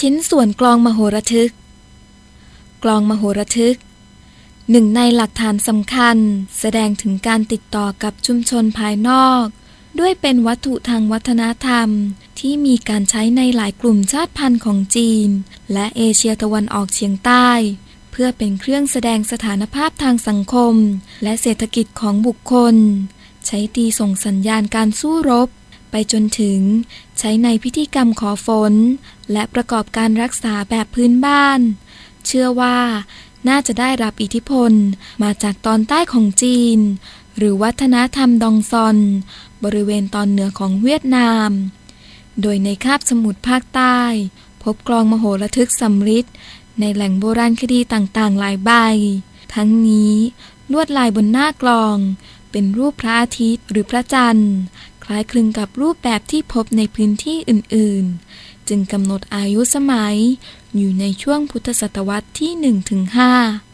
ชิ้นส่วนกลองมโหระทึก กลองมโหระทึก หนึ่งในหลักฐานสำคัญ แสดงถึงการติดต่อกับชุมชนภายนอก ด้วยเป็นวัตถุทางวัฒนธรรมที่มีการใช้ในหลายกลุ่มชาติพันธุ์ของจีน และเอเชียตะวันออกเฉียงใต้ เพื่อเป็นเครื่องแสดงสถานภาพทางสังคม และเศรษฐกิจของบุคคล ใช้ตีส่งสัญญาณการสู้รบ ไปจนถึงใช้ในพิธีกรรมขอฝน และประกอบการรักษาแบบพื้นบ้าน เชื่อว่าน่าจะได้รับอิทธิพลมาจากตอนใต้ของจีน หรือวัฒนธรรมดองซอน บริเวณตอนเหนือของเวียดนาม โดยในคาบสมุทรภาคใต้ พบกลองมโหระทึกสำริดในแหล่งโบราณคดีต่างๆ หลายใบ ทั้งนี้ลวดลายบนหน้ากลอง เป็นรูปพระอาทิตย์หรือพระจันทร์ ล้ายคลึงกับรูปแบบที่พบในพื้นที่อื่น ๆ จึงกำหนดอายุสมัยอยู่ในช่วงพุทธศตวรรษที่ 1-5